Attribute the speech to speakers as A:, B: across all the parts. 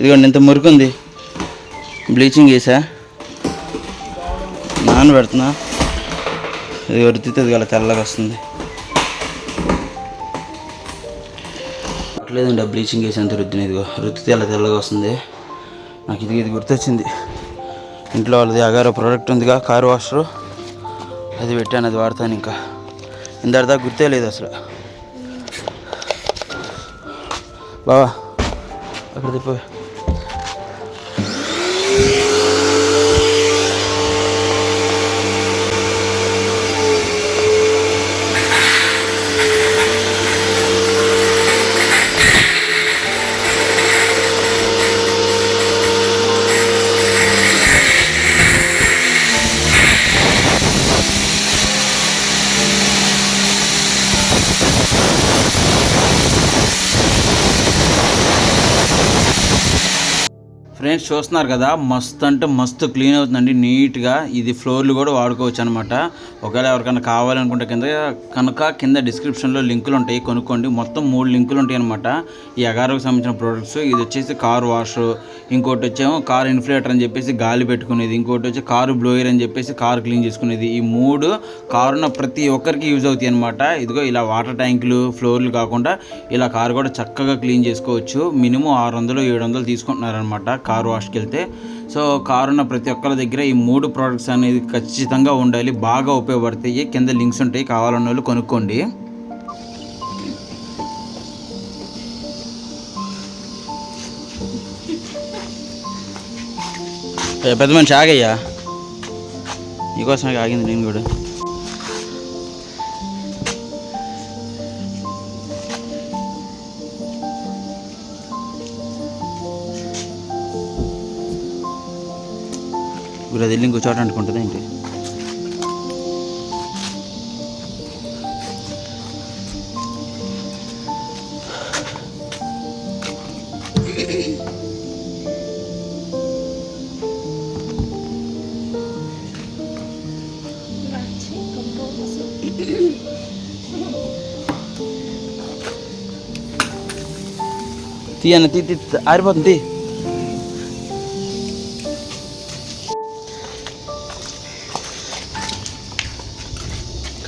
A: ఇదిగోండి ఇంత మురుకుంది. బ్లీచింగ్ వేసా నానబెడుతున్నా ఇది రుద్దితే ఇది తెల్లగా వస్తుంది. లేదండి బ్లీచింగ్ వేసి అంత రుద్దిన ఇదిగో. రుద్దితే అలా తెల్లగా వస్తుంది. నాకు ఇది ఇది గుర్తొచ్చింది. ఇంట్లో వాళ్ళది అగారో ప్రోడక్ట్ ఉందిగా కార్ వాషరు అది పెట్టాను అది వాడతాను ఇంకా. ఇందాక గుర్తే లేదు అసలు. బావా అక్కడ తిప్పు. చూస్తున్నారు కదా మస్తు అంటే మస్తు క్లీన్ అవుతుందండి నీట్గా ఇది ఫ్లోర్లు కూడా వాడుకోవచ్చు అనమాట ఒకవేళ ఎవరికైనా కావాలనుకుంటే కింద కనుక కింద డిస్క్రిప్షన్లో లింకులు ఉంటాయి కొనుక్కోండి. మొత్తం మూడు లింకులు ఉంటాయి అనమాట ఈ అగారోకి సంబంధించిన ప్రోడక్ట్స్ ఇది వచ్చేసి కార్ వాష్ ఇంకోటి వచ్చేమో కార్ ఇన్ఫ్లేటర్ అని చెప్పేసి గాలి పెట్టుకునేది ఇంకోటి వచ్చి కారు బ్లోయర్ అని చెప్పేసి కారు క్లీన్ చేసుకునేది. ఈ మూడు కారున్న ప్రతి ఒక్కరికి యూజ్ అవుతాయి అనమాట ఇదిగో ఇలా వాటర్ ట్యాంకులు ఫ్లోర్లు కాకుండా ఇలా కారు కూడా చక్కగా క్లీన్ చేసుకోవచ్చు. మినిమం ఆరు వందలు ఏడు వందలు తీసుకుంటున్నారనమాట కార్ వాష్కి వెళ్తే సో కారు ఉన్న ప్రతి ఒక్కరి దగ్గర ఈ మూడు ప్రోడక్ట్స్ అనేది ఖచ్చితంగా ఉండాలి. బాగా ఉపయోగపడతాయి. కింద లింక్స్ ఉంటాయి. కావాలన్న వాళ్ళు కొనుక్కోండి. పెద్ద మనిషి ఆగయ్యా? నీకోసమే ఆగింది నేను కూడా. ఇప్పుడు అది వెళ్ళి ఇంకో చోట అనుకుంటుంది ఏంటి? తీయన్న తీ తీ, ఆరిపోతుంది తీ.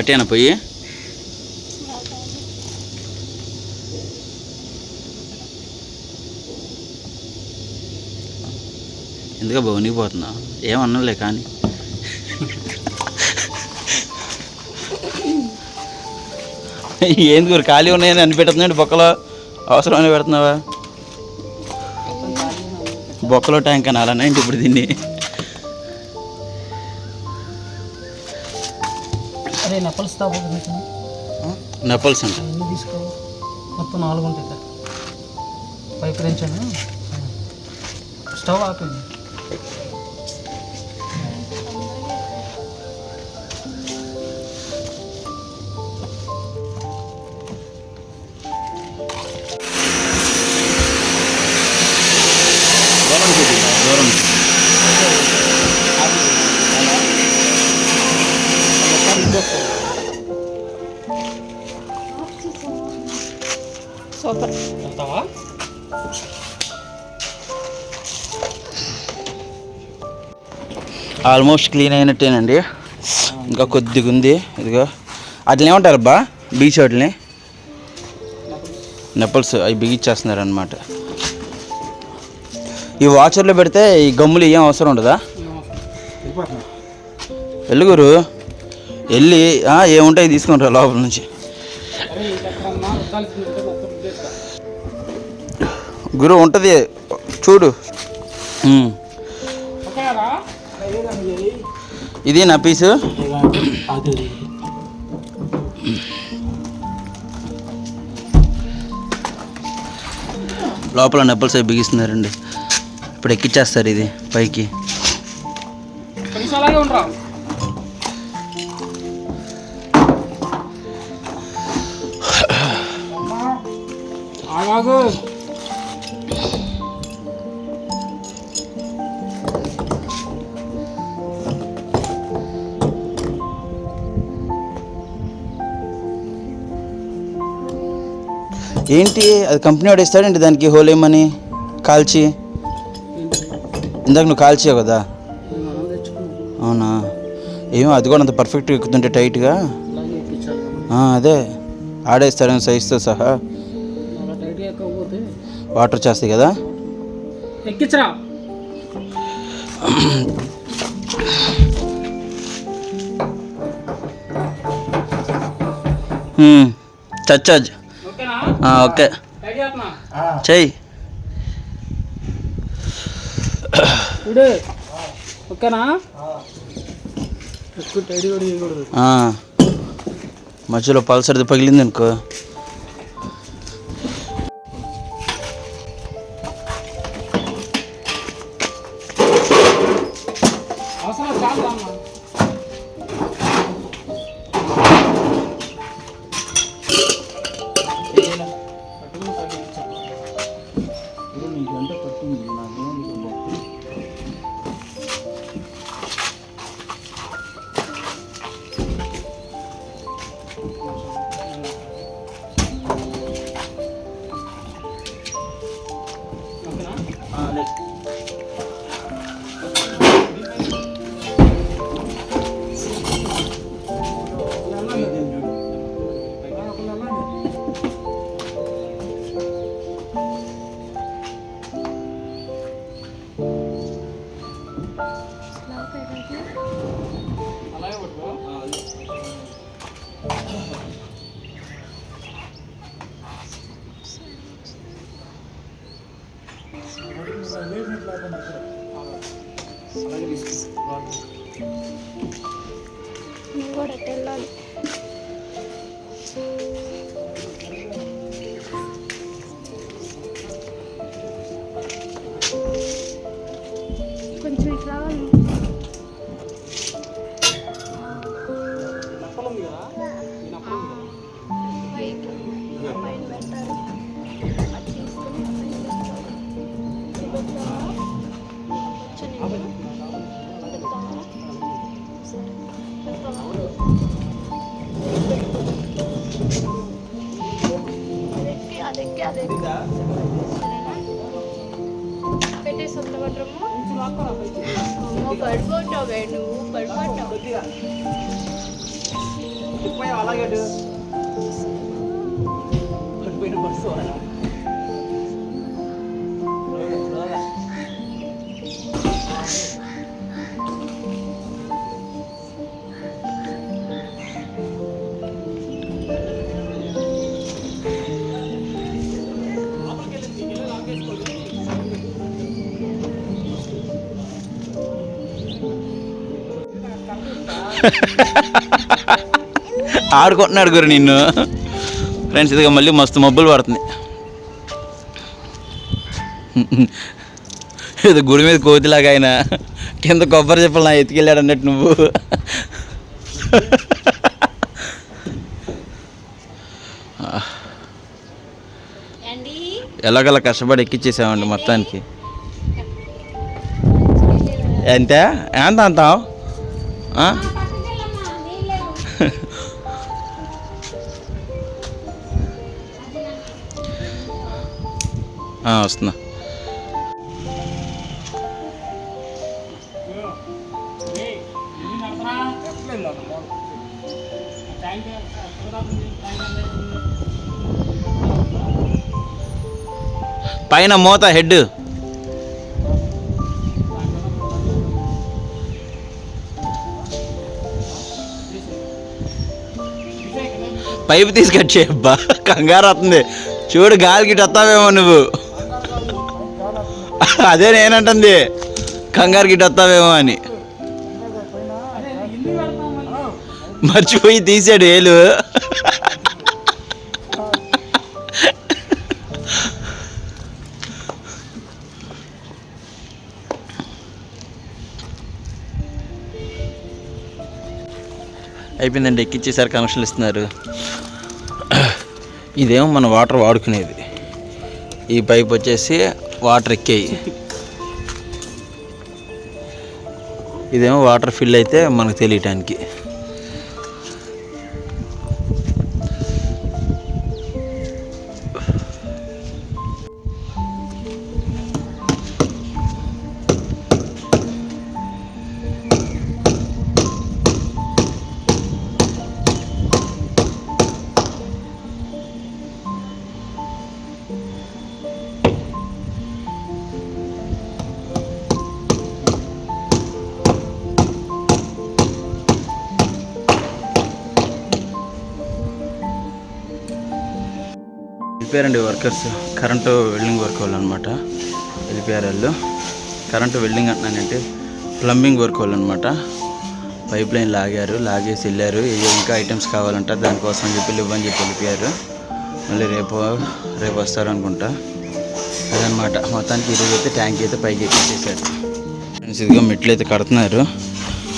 A: కట్టాను పోయి ఎందుకు బాబు వణికిపోతున్నా ఏమన్నలే కానీ. ఎందుకు ఖాళీ ఉన్నాయని అనిపెడుతున్నాడు బొక్కలో? అవసరమని పెడుతున్నావా? బొక్కలో ట్యాంక్ అని అలానే ఇప్పుడు దీన్ని.
B: అరే నెప్పలు స్టాప్ అవుతుంది
A: నప్పల్స్ అంట.
B: అన్నీ తీసుకో. మొత్తం నాలుగు ఉంటాయి ఇక్కడ పైపు రెంచాను స్టవ్ ఆపింది
A: దూరం దూరం ఆల్మోస్ట్ క్లీన్ అయినట్టేనండి. ఇంకా కొద్దిగా ఉంది. ఇదిగో. అట్లా ఏమంటారు అబ్బా? బీచ్ వాటిని నెప్పల్స్ అవి బిగిచ్చేస్తున్నారు అనమాట ఈ వాచర్లో పెడితే ఈ గమ్ములు ఏం అవసరం ఉండదా? వెలుగురు వెళ్ళి ఆ, ఏముంటాయి తీసుకుంటారు లోపల నుంచి. గురు ఉంటుంది. చూడు. ఇది నా పీసు. లోపల నెప్పల్స్ అవి బిగిస్తున్నారండి. ఇప్పుడు ఎక్కిచ్చేస్తారు ఇది పైకి.
B: అలాగే
A: ఏంటి? అది కంపెనీ వాడు ఇస్తాడండి దానికి? హోల్ ఏమని కాల్చి? ఇందాక నువ్వు కాల్చావు కదా? అవునా? ఏమో అది కూడా అంత పర్ఫెక్ట్గా ఎక్కుతుంటే టైట్గా అదే. ఆడేస్తాడని సైజుతో సహా. వాటర్ చేస్తాయి కదా?
B: ఎక్కించరా?
A: చచ్చాజ్
B: ఓకేనా
A: ఓకే. చెయ్యి.
B: ఇడు. ఓకేనా.
A: మధ్యలో పల్సర్ది పగిలింది అనుకో.
B: అవసరం అమ్మో
C: పడిపోతావే నువ్వు పడిపోతావు
B: అలాగే పడిపోయిన బస్సు
A: ఆడుకుంటున్నాడు గురు నిన్ను. ఫ్రెండ్స్ ఇదిగా మళ్ళీ మస్తు మబ్బులు పడుతుంది. ఇది గుడి మీద కోతిలాగా ఆయన కింద కొబ్బరి చెప్పలు నా ఎత్తుకెళ్ళాడు అన్నట్టు నువ్వు. ఎలాగలా కష్టపడి ఎక్కిచ్చేసామండి మొత్తానికి. ఎంత? ఎంత అంటావు? వస్తున్నా. పైన మోత హెడ్. పైపు తీసి కట్ చేయబ్బా కంగారు వస్తుంది. చూడు గాలికి వస్తావేమో నువ్వు. అదే నేనంటుంది. కంగారు గిట్ వస్తావేమో అని. మర్చిపోయి తీసాడు ఏలు. అయిపోయిందండి ఎక్కిచ్చేసారు కనెక్షన్లు ఇస్తున్నారు. ఇదేమో మన వాటర్ వాడుకునేది. ఈ పైప్ వచ్చేసి వాటర్ ఎక్కేయి. ఇదేమో వాటర్ ఫిల్ అయితే మనకు తెలియటానికి. వెళ్ళిపోయారండి వర్కర్స్. కరెంటు వెల్డింగ్ వర్క్ వాళ్ళు అనమాట వెళ్ళిపోయారు వాళ్ళు కరెంటు వెల్డింగ్ అంటున్నానంటే ప్లంబింగ్ వర్క్ వాళ్ళు అనమాట పైప్ లైన్ లాగారు లాగేసి వెళ్ళారు. ఏవో ఇంకా ఐటమ్స్ కావాలంట దానికోసం అని చెప్పి ఇవ్వని చెప్పి వెళ్ళిపోయారు. మళ్ళీ రేపు రేపు వస్తారు అనుకుంటా. అదనమాట. మొత్తానికి ఈరోజు అయితే ట్యాంక్ అయితే పైకి ఎక్కించేసారు ఫ్రెండ్స్ ఇదిగో మెట్లు అయితే కడుతున్నారు.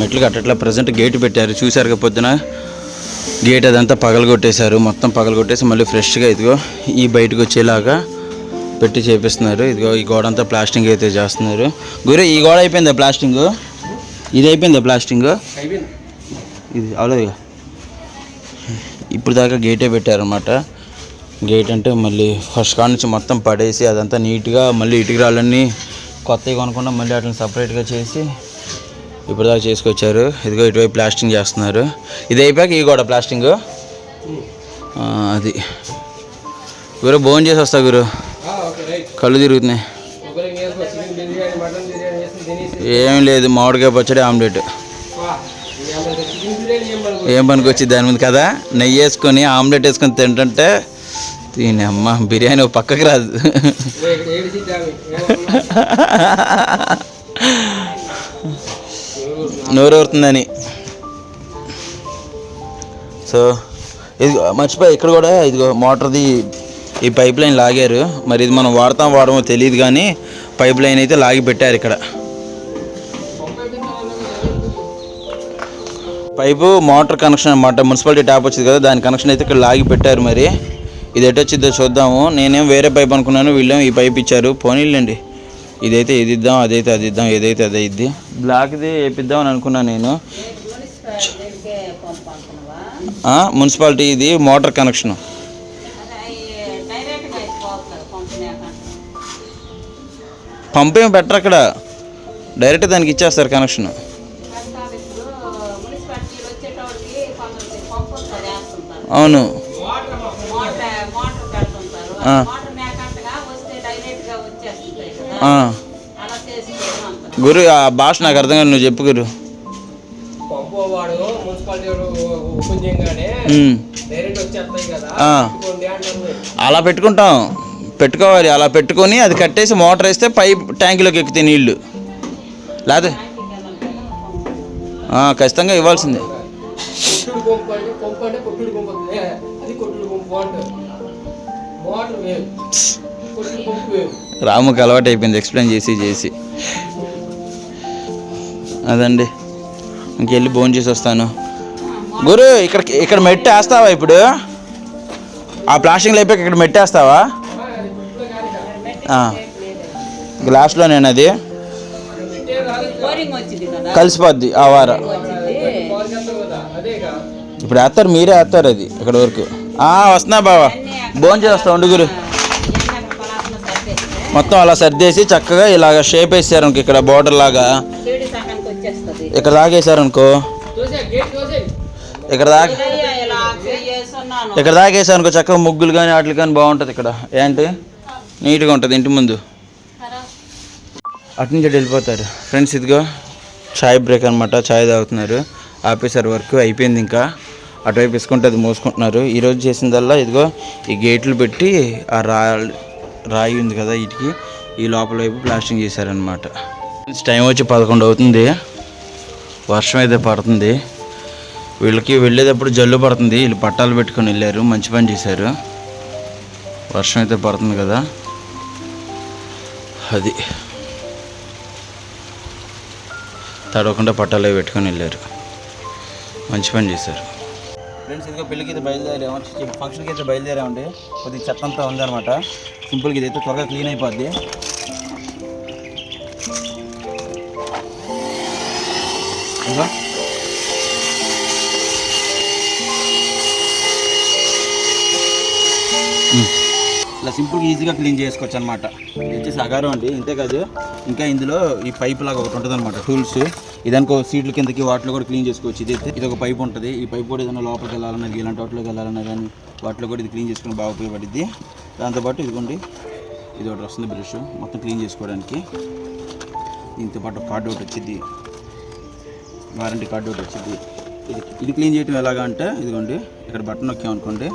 A: మెట్లు కట్టట్లా ప్రజెంట్ గేట్ పెట్టారు. చూసారు పొద్దున. గేట్ అదంతా పగలగొట్టేశారు. మొత్తం పగలగొట్టేసి మళ్ళీ ఫ్రెష్గా ఇదిగో ఈ బయటకు వచ్చేలాగా పెట్టి చేపిస్తున్నారు. ఇదిగో ఈ గోడ అంతా ప్లాస్టింగ్ అయితే చేస్తున్నారు. గురు ఈ గోడ అయిపోయిందా ప్లాస్టింగ్? ఇది అయిపోయిందా ప్లాస్టింగ్? ఇది అవలేదుగా ఇప్పుడు దాకా గేటే పెట్టారన్నమాట. గేట్ అంటే మళ్ళీ ఫస్ట్ కాడ నుంచి మొత్తం పడేసి అదంతా నీట్గా మళ్ళీ ఇటుక రాళ్ళన్నీ కొత్తవి కొనకుండా మళ్ళీ వాటిని సపరేట్గా చేసి ఇప్పుడు దాకా చేసుకొచ్చారు. ఇదిగో ఇటువైపు ప్లాస్టింగ్ చేస్తున్నారు. ఇది అయిపోయాక ఈ కూడా ప్లాస్టింగ్ అది. గురు భోజనం చేసి వస్తా గురు. కళ్ళు తిరుగుతున్నాయి. ఏం లేదు మామిడికాయ పచ్చడి ఆమ్లెట్. ఏం పనికి వచ్చింది? దాని మీద కదా? నెయ్యి వేసుకొని ఆమ్లెట్ వేసుకొని తింటుంటే దీని అమ్మ బిర్యానీ పక్కకి రాదు. నోరు సో ఇదిగో మర్చిపోయి ఇక్కడ కూడా ఇదిగో మోటార్ది ఈ పైప్ లైన్ లాగారు. మరి ఇది మనం వాడతాం వాడమో తెలియదు కానీ పైప్ లైన్ అయితే లాగి పెట్టారు ఇక్కడ. పైపు మోటార్ కనెక్షన్ అనమాట మున్సిపాలిటీ ట్యాప్ వచ్చింది కదా దాని కనెక్షన్ అయితే ఇక్కడ లాగి పెట్టారు మరి. ఇది ఎటు వచ్చిందో చూద్దాము. నేనేం వేరే పైప్ అనుకున్నాను వీళ్ళేం ఈ పైప్ ఇచ్చారు. పోనీళ్ళండి ఇదైతే ఇది ఇద్దాం అదైతే అది ఇద్దాం ఏదైతే అదే ఇద్ది బ్లాక్ది వేపిద్దాం అని అనుకున్నాను నేను. ఆ, మున్సిపాలిటీ ఇది మోటార్ కనెక్షన్. పంపు పెట్టరు అక్కడ. డైరెక్ట్ దానికి ఇచ్చేస్తారు కనెక్షన్. అవును. గురు ఆ భాష నాకు అర్థం కాదు నువ్వు చెప్పు గురు.
D: మున్సిపాలిటీ ఓపెన్ చేయగానే. డైరెక్ట్ వచ్చేస్తాయి కదా.
A: అలా పెట్టుకుంటాం. పెట్టుకోవాలి. అలా పెట్టుకొని అది కట్టేసి మోటార్ వేస్తే పైప్ ట్యాంకులోకి ఎక్కుతాయి నీళ్ళు. లేకపోతే ఆ, ఖచ్చితంగా ఇవ్వాల్సిందే.
D: అది
A: రాముకి అలవాటు అయిపోయింది ఎక్స్ప్లెయిన్ చేసి చేసి. అదండి. ఇంకెళ్ళి భోజనం చేసి వస్తాను. గురు ఇక్కడ ఇక్కడ మెట్టేస్తావా ఇప్పుడు? ఆ ప్లాస్టింగ్లో అయిపోయి ఇక్కడ మెట్టేస్తావా ఆ. గ్లాస్లో నేను అది కలిసిపోద్ది ఆ వార. ఇప్పుడు వేస్తారు మీరే వేస్తారు అది ఇక్కడ వరకు. వస్తున్నా బావా. భోజనం చేస్తా ఉండు గురు. మొత్తం అలా సర్దేసి చక్కగా ఇలాగ షేప్ వేసారు అనుకో ఇక్కడ బార్డర్ లాగా. ఇక్కడ దాగేశారు అనుకో ఇక్కడ దాకా ఇక్కడ దాకేసారు అనుకో చక్కగా ముగ్గులు కానీ వాటికి కానీ బాగుంటుంది ఇక్కడ. ఏంటి? నీట్గా ఉంటుంది ఇంటి ముందు. అటు నుంచి వెళ్ళిపోతారు. ఫ్రెండ్స్ ఇదిగో చాయ్ బ్రేక్ అనమాట చాయ్ తాగుతున్నారు. ఆఫీసర్ వర్క్ అయిపోయింది ఇంకా. అటువైపు ఇసుకుంటే అది మోసుకుంటున్నారు ఈరోజు చేసిందల్లా ఇదిగో ఈ గేట్లు పెట్టి ఆ రా రాయి ఉంది కదా వీటికి ఈ లోపల వైపు ప్లాస్టింగ్ చేశారనమాట టైం వచ్చి పదకొండు అవుతుంది. వర్షం అయితే పడుతుంది. వీళ్ళకి వెళ్ళేటప్పుడు జల్లు పడుతుంది. వీళ్ళు పట్టాలు పెట్టుకొని వెళ్ళారు. మంచి పని చేశారు. వర్షం అయితే పడుతుంది కదా. అది. తడవకుండా పట్టాలు అవి పెట్టుకొని వెళ్ళారు. మంచి పని చేశారు. ఫ్రెండ్స్ ఇదిగో పెళ్ళికి అయితే బయలుదేరాము. ఫంక్షన్కి అయితే బయలుదేరామండి. కొద్దిగా చెత్త అంతా ఉందన్నమాట. సింపుల్గా ఇదైతే త్వరగా క్లీన్ అయిపోద్ది. ఇదిగో. ఇలా సింపుల్గా ఈజీగా క్లీన్ చేసుకోవచ్చు అనమాట ఇది వచ్చేసి అగారం అండి. ఇంతే కాదు ఇంకా ఇందులో ఈ పైప్ లాగా ఒకటి ఉంటుంది అనమాట టూల్స్. ఇదనుకో సీట్ల కిందకి వాటిలో కూడా క్లీన్ చేసుకోవచ్చు. ఇది ఇది ఒక పైప్ ఉంటుంది. ఈ పైప్ కూడా ఏదైనా లోపలికి వెళ్ళాలన్నా ఇలాంటి వాటిలోకి వెళ్ళాలన్నా కానీ వాటిలో కూడా ఇది క్లీన్ చేసుకుని బాగా ఉపయోగపడుద్ది. దాంతోపాటు ఇదిగోండి ఇది ఒకటి వస్తుంది బ్రష్. మొత్తం క్లీన్ చేసుకోవడానికి దీంతో పాటు కార్డు ఒకటి వచ్చింది వారంటీ కార్డు ఒకటి వచ్చింది ఇది ఇది క్లీన్ చేయడం ఎలాగా అంటే ఇదిగోండి ఇక్కడ బటన్ నొక్కామనుకోండి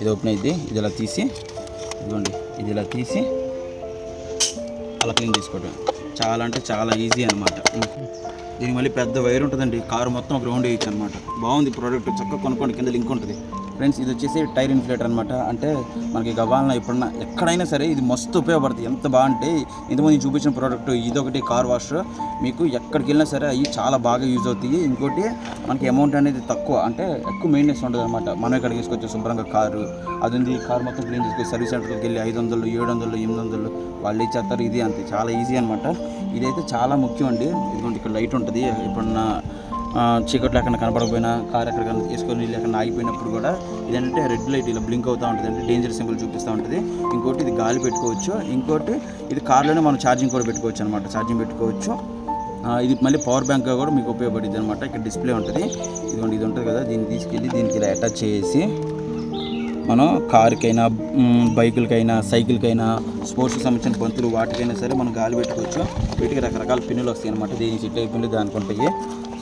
A: ఇది ఓపెన్ అయింది ఇది ఇలా తీసి ఇదిగోండి ఇది ఇలా తీసి అలా క్లీన్ చేసుకోవడం చాలా అంటే చాలా ఈజీ అనమాట దీనికి మళ్ళీ పెద్ద వైర్ ఉంటుందండి. కారు మొత్తం ఒక రౌండ్ వేయచ్చు అనమాట బాగుంది ప్రోడక్ట్ చక్కగా కొనుక్కోండి. కింద లింక్ ఉంటుంది. ఫ్రెండ్స్ ఇది వచ్చేసి టైర్ ఇన్ఫ్లేటర్ అనమాట అంటే మనకి గవాలన ఎప్పుడన్నా ఎక్కడైనా సరే ఇది మస్తు ఉపయోగపడుతుంది. ఎంత బాగుంటే ఇంతకుముందు నేను చూపించిన ప్రోడక్ట్ ఇదొకటి కార్ వాష్. మీకు ఎక్కడికి వెళ్ళినా సరే అవి చాలా బాగా యూజ్ అవుతాయి. ఇంకోటి మనకి అమౌంట్ అనేది తక్కువ. అంటే ఎక్కువ మెయింటెనెన్స్ ఉంటుంది అనమాట మనం ఇక్కడ తీసుకొచ్చే? శుభ్రంగా కారు. అది ఉంది కార్ మొత్తం క్లీన్ చేసుకొని సర్వీస్ సెంటర్కి వెళ్ళి ఐదు వందలు ఏడు వందలు ఎనిమిది వందలు వాళ్ళు ఇచ్చేస్తారు. ఇది అంతే. చాలా ఈజీ అనమాట ఇదైతే చాలా ముఖ్యం అండి. ఇదిగోండి ఇక్కడ లైట్ ఉంటుంది. ఎప్పుడన్నా చీకటి లేకుండా కనపడకపోయినా కార్ ఎక్కడికైనా తీసుకొని లేకుండా ఆగిపోయినప్పుడు కూడా ఇదేంటంటే రెడ్ లైట్ ఇలా బ్లింక్ అవుతూ ఉంటుంది. అంటే డేంజర్ సింబల్ చూపిస్తూ ఉంటుంది. ఇంకోటి ఇది గాలి పెట్టుకోవచ్చు. ఇంకోటి ఇది కార్లోనే మనం ఛార్జింగ్ కూడా పెట్టుకోవచ్చు అనమాట ఛార్జింగ్ పెట్టుకోవచ్చు. ఇది మళ్ళీ పవర్ బ్యాంక్గా కూడా మీకు ఉపయోగపడుతుంది అనమాట ఇక్కడ డిస్ప్లే ఉంటుంది. ఇదిగోండి ఇది ఉంటుంది కదా. దీన్ని తీసుకెళ్ళి దీనికి ఇలా అటాచ్ చేసి మనం కార్కైనా బైకులకైనా సైకిల్కైనా స్పోర్ట్స్కి సంబంధించిన బంతులు వాటికైనా సరే మనం గాలి పెట్టుకోవచ్చు. వీటికి రకరకాల పిన్నులు వస్తాయి అనమాట దీనికి సిట్ పిన్నులు దానికి ఉంటాయి.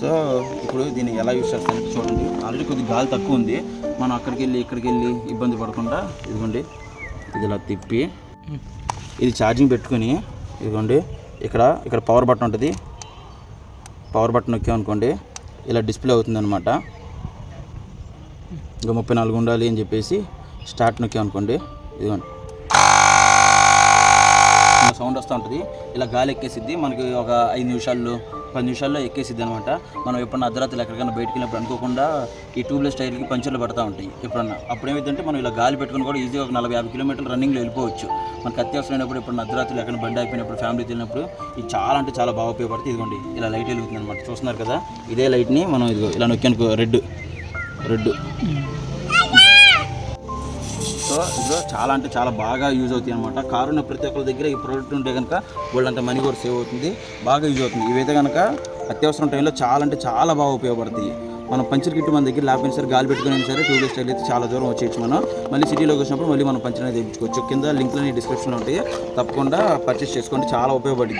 A: సో ఇప్పుడు దీన్ని ఎలా యూస్ చేస్తాను చూడండి. ఆల్రెడీ కొద్దిగా గాలి తక్కువ ఉంది. మనం అక్కడికి వెళ్ళి ఇక్కడికి వెళ్ళి ఇబ్బంది పడకుండా ఇదిగోండి ఇది ఇలా తిప్పి ఇది ఛార్జింగ్ పెట్టుకొని ఇదిగోండి ఇక్కడ ఇక్కడ పవర్ బటన్ ఉంటుంది. పవర్ బటన్ నొక్కామనుకోండి ఇలా డిస్ప్లే అవుతుంది అనమాట ఇంకా ముప్పై నాలుగు ఉండాలి అని చెప్పేసి స్టార్ట్ నొక్కామనుకోండి ఇదిగోండి. సౌండ్ వస్తూ ఉంటుంది. ఇలా గాలి ఎక్కేసిద్ది. మనకి ఒక ఐదు నిమిషాల్లో పది నిమిషాల్లో ఎక్కేసిద్ది అనమాట మనం ఎప్పుడన్నా అర్ధరాత్రులు ఎక్కడికైనా బయటికి వెళ్ళినప్పుడు అనుకోకుండా ఈ ట్యూబ్లెస్ టైర్కి పంచర్లు పడతా ఉంటాయి ఎప్పుడన్నా. అప్పుడు ఏమైందంటే మనం ఇలా గాలి పెట్టుకుని కూడా ఈజీగా ఒక నలభై యాభై కిలోమీటర్లు రన్నింగ్లో వెళ్ళిపోవచ్చు. మనకు అత్యవసరమైనప్పుడు ఎప్పుడు అర్ధరాత్రులు ఎక్కడ బండి అయిపోయినప్పుడు ఫ్యామిలీ వెళ్ళినప్పుడు ఇది చాలా అంటే చాలా బాగా ఉపయోగపడుతుంది. ఇదిగోండి ఇలా లైట్ వెలుగుతుంది అనమాట చూస్తున్నారు కదా ఇదే లైట్ని మనం ఇదిగో ఇలా నొక్కానుకో రెడ్ రెడ్ సో ఇందులో చాలా అంటే చాలా బాగా యూజ్ అవుతాయి అనమాట కారు ఉన్న ప్రతి ఒక్కరి దగ్గర ఈ ప్రోడక్ట్ ఉంటే కనుక వాళ్ళంత మనీ కూడా సేవ్ అవుతుంది బాగా యూజ్ అవుతుంది. ఇవైతే కనుక అత్యవసరం టైంలో చాలా అంటే చాలా బాగా ఉపయోగపడతాయి. మనం పంచర్ కిట్ మన దగ్గర లేకపోయినా సరే గాలి పెట్టుకుని సరే టూ వీలర్ స్టైల్ అయితే చాలా దూరం వచ్చేయచ్చు మనం. మళ్ళీ సిటీలోకి వచ్చినప్పుడు మళ్ళీ మనం పంచర్ అనేది తెప్పించుకోవచ్చు కింద లింక్లు డిస్క్రిప్షన్లో ఉంటాయి. తప్పకుండా పర్చేస్ చేసుకోండి చాలా ఉపయోగపడుతుంది.